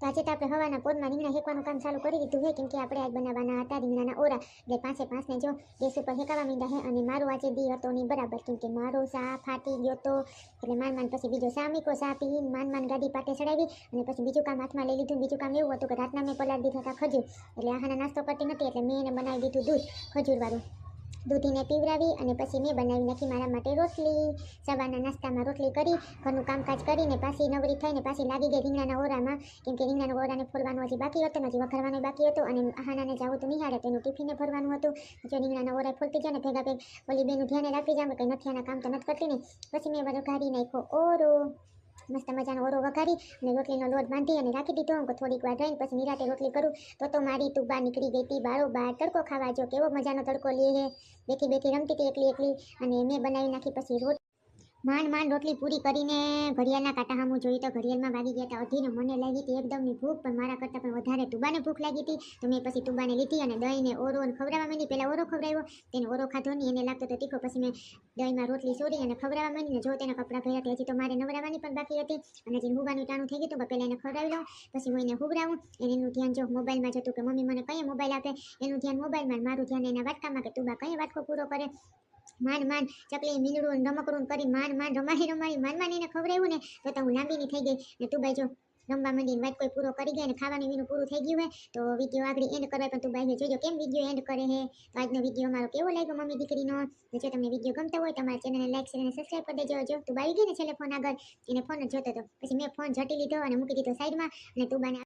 તો આજે તો આપણે હવાના પોદમાં રીંગણા હેકવાનું કામ ચાલુ કરી દીધું છે. કેમ કે આપણે આજ બનાવવાના હતા રીંગણાના ઓરા. એટલે પાંચે પાંચને જો ગેસ ઉપર હેકાવા માંડ્યા છે અને મારો આજે દી હતો નહીં બરાબર. કેમ કે મારો સા ફાટી ગયો તો. એટલે માન માન પછી બીજો સા મૂક્યો. સા પી માન માન ગાડી પાટે ચડાવી અને પછી બીજું કામ હાથમાં લઈ લીધું. બીજું કામ એવું હતું કે રાતના મેં પલાળી દીધા હતા ખજૂર. એટલે આહાના નાસ્તો કરતી નથી એટલે મેં એને બનાવી દીધું દૂધ ખજૂરવાળું. દૂધીને પીવડાવી અને પછી મેં બનાવી નાખી મારા માટે રોટલી. સવારના નાસ્તામાં રોટલી કરી, ઘરનું કામકાજ કરીને પાછી નવરી થઈને પાછી લાગી ગઈ રીંગણાના ઓરામાં. કેમ કે રીંગણાના ઓરાને ફોડવાનું હજી બાકી હતું હજી વઘારવાનું બાકી હતું અને આહાનાને જવું તો નિહાળે તેનું ટિફિને ભરવાનું હતું. જો રીંગણાના ઓરા ફૂલતી જાય ને ભેગા ભેગ, ઓલી બેનું ધ્યાને રાખી જાવ કંઈ નથી, આના કામ તો નથી કરતી ને. પછી મેં કાઢી નાખ્યો ઓરો. મસ્ત મજાનો ઓરો વઘારી અને રોટલીનો લોટ બાંધી અને રાખી દીધો. હું થોડીક વાર રહીને પછી નિરાતે રોટલી કરું. તો તો મારી તું બહાર નીકળી ગઈ હતી. બારો બાર તડકો ખાવા જો. કેવો મજાનો તડકો લે હે. બેઠી બેઠી રમતી હતી એકલી એકલી. અને મેં બનાવી નાખી પછી રોટ માંડ માંડ રોટલી પૂરી કરીને ઘડિયાળના કાંટા હામું જોયું તો ઘડિયાળમાં વાગી ગયા હતા. અધીને મને લાગી હતી એકદમની ભૂખ, પણ મારા કરતાં પણ વધારે તુબાને ભૂખ લાગી હતી. તો મેં પછી તુબાને લીધી અને દહીંને ઓરો અને ખવડાવવા માંડી. પહેલાં ઓરો ખવડાવ્યો, તેને ઓરો ખાધો નહીં, એને લાગતો તો તીખો. પછી મેં દહીંમાં રોટલી સોરી અને ખવડાવવા માંડીને જો તેના કપડાં ભર્યા હતા હજી તો મારે નવડાવવાની પણ બાકી હતી. અને જે હુવાનું ટાણું થઈ ગયું તો પહેલાં એને ખવડાવી લઉં, પછી હું એને હુબરાવું એનું ધ્યાન જો મોબાઈલમાં જતું કે મમ્મી મને કઈ મોબાઈલ આપે? એનું ધ્યાન મોબાઈલમાં મારું ધ્યાન એના વાટકામાં કે તુબા કઈ વાટકો પૂરો કરે? માંડ માંડ ચકલી મીંડળું રમકડું કરી માંડ માંડ રમાડી રમાડી માંડ માંડ એને ખવડાવ્યું ને, તો તો હું લાંબીની થઈ ગઈ. ને તું બાઈ જો, રમવા માંડી વાત કોઈ પૂરો કરી ગયા ને ખાવાનું વીનું પૂરું થઈ ગયું હોય તો વીડિયો આગળ એન્ડ કરવા પણ તું બાઈ જોજો કેમ વીડિયો એન્ડ કરે હે? તો આજનો વીડિયો અમારો કેવો લાગ્યો મમ્મી દીકરીનો? જો તમને વીડિયો ગમતો હોય તો અમારા ચેનલને લાઈક શેર અને સબસ્ક્રાઈબ કરી દેજો. જો તું બાઈ ગઈ ને છેલ્લે ફોન આગળ, એને ફોન જોતો હતો. પછી મેં ફોન ઝટી લીધો અને મૂકી દીધો સાઈડમાં અને તું બાને